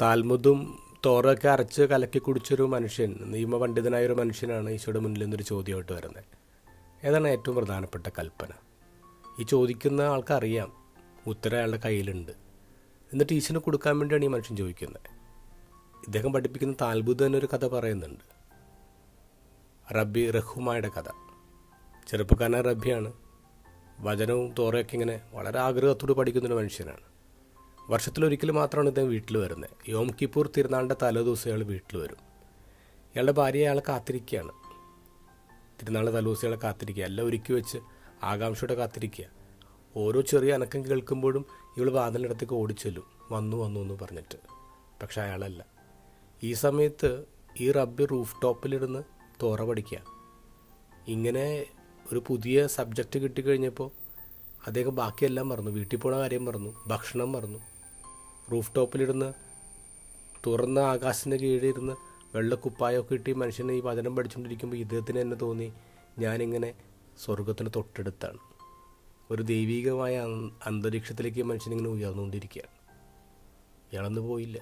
താൽമുദും തോറൊക്കെ അരച്ച് കലക്കി കുടിച്ചൊരു മനുഷ്യൻ നിയമപണ്ഡിതനായ ഒരു മനുഷ്യനാണ് ഈശോയുടെ മുന്നിൽ നിന്നൊരു ചോദ്യമായിട്ട് വരുന്നത്. ഏതാണ് ഏറ്റവും പ്രധാനപ്പെട്ട കൽപ്പന? ഈ ചോദിക്കുന്ന ആൾക്കറിയാം ഉത്തരം അയാളുടെ കയ്യിലുണ്ട്. എന്നിട്ട് ഈശോന് കൊടുക്കാൻ വേണ്ടിയാണ് ഈ മനുഷ്യൻ ചോദിക്കുന്നത്. ഇദ്ദേഹം പഠിപ്പിക്കുന്ന താൽബുദ് തന്നെ ഒരു കഥ പറയുന്നുണ്ട്. റബ്ബി റഹ്മായുടെ കഥ. ചെറുപ്പക്കാരനായ റബ്ബിയാണ്. വചനവും തോറയൊക്കെ ഇങ്ങനെ വളരെ ആഗ്രഹത്തോട് പഠിക്കുന്നൊരു മനുഷ്യനാണ്. വർഷത്തിലൊരിക്കൽ മാത്രമാണ് ഇദ്ദേഹം വീട്ടിൽ വരുന്നത് യോം കിപ്പൂർ തിരുനാളിന്റെ തലേദിവസം അയാൾ വീട്ടിൽ വരും. ഇയാളുടെ ഭാര്യ അയാളെ കാത്തിരിക്കുകയാണ് തിരുനാൾ തലേദിവസം അയാളെ കാത്തിരിക്കുക. എല്ലാം ഒരുക്കി വെച്ച് ആകാംക്ഷയോടെ കാത്തിരിക്കുക. ഓരോ ചെറിയ അനക്കം കേൾക്കുമ്പോഴും ഇവൾ വാതിലിനടുത്തേക്ക് ഓടിച്ചെല്ലും. വന്നു വന്നു എന്ന് പറഞ്ഞിട്ട്. പക്ഷെ അയാളല്ല. ഈ സമയത്ത് ഈ റബ്ബി റൂഫ് ടോപ്പിലിരുന്ന് തോറ പഠിക്കുക ഇങ്ങനെ ഒരു പുതിയ സബ്ജക്റ്റ് കിട്ടിക്കഴിഞ്ഞപ്പോൾ അദ്ദേഹം ബാക്കിയെല്ലാം മറന്നു. വീട്ടിൽ പോണ കാര്യം മറന്നു. ഭക്ഷണം മറന്നു. റൂഫ് ടോപ്പിലിരുന്ന് തുറന്ന ആകാശത്തിന് കീഴിലിരുന്ന് വെള്ളക്കുപ്പായമൊക്കെ ഇട്ട് മനുഷ്യനെ ഈ വചനം പഠിച്ചുകൊണ്ടിരിക്കുമ്പോൾ ഇദ്ദേഹത്തിന് തന്നെ തോന്നി ഞാനിങ്ങനെ സ്വർഗത്തിന് തൊട്ടടുത്താണ്. ഒരു ദൈവികമായ അന്തരീക്ഷത്തിലേക്ക് മനുഷ്യനിങ്ങനെ ഉയർന്നുകൊണ്ടിരിക്കുകയാണ്. ഇളന്നു പോയില്ല.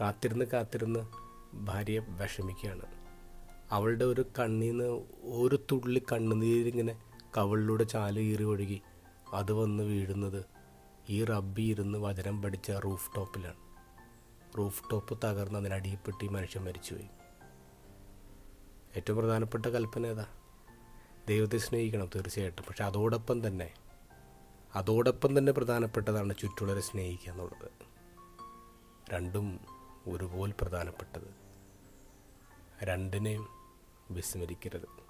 കാത്തിരുന്ന് കാത്തിരുന്ന് ഭാര്യയെ വിഷമിക്കുകയാണ്. അവളുടെ ഒരു കണ്ണിൽ നിന്ന് ഒരു തുള്ളി കണ്ണുനീരിങ്ങനെ കവളിലൂടെ ചാൽ കീറി ഒഴുകി അത് വന്ന് വീഴുന്നത് ഈ റബ്ബി ഇരുന്ന് വചനം പഠിച്ച റൂഫ് ടോപ്പിലാണ് റൂഫ് ടോപ്പ് തകർന്ന് അതിനടിയിൽപ്പെട്ട് ഈ മനുഷ്യൻ മരിച്ചുപോയി. ഏറ്റവും പ്രധാനപ്പെട്ട കൽപ്പന ഏതാ? ദൈവത്തെ സ്നേഹിക്കണം തീർച്ചയായിട്ടും. പക്ഷെ അതോടൊപ്പം തന്നെ അതോടൊപ്പം തന്നെ പ്രധാനപ്പെട്ടതാണ് ചുറ്റുള്ളവരെ സ്നേഹിക്കുക എന്നുള്ളത്. രണ്ടും ഒരുപോലെ പ്രധാനപ്പെട്ടത്. രണ്ടിനെയും വിസ്മരിക്കരുത്.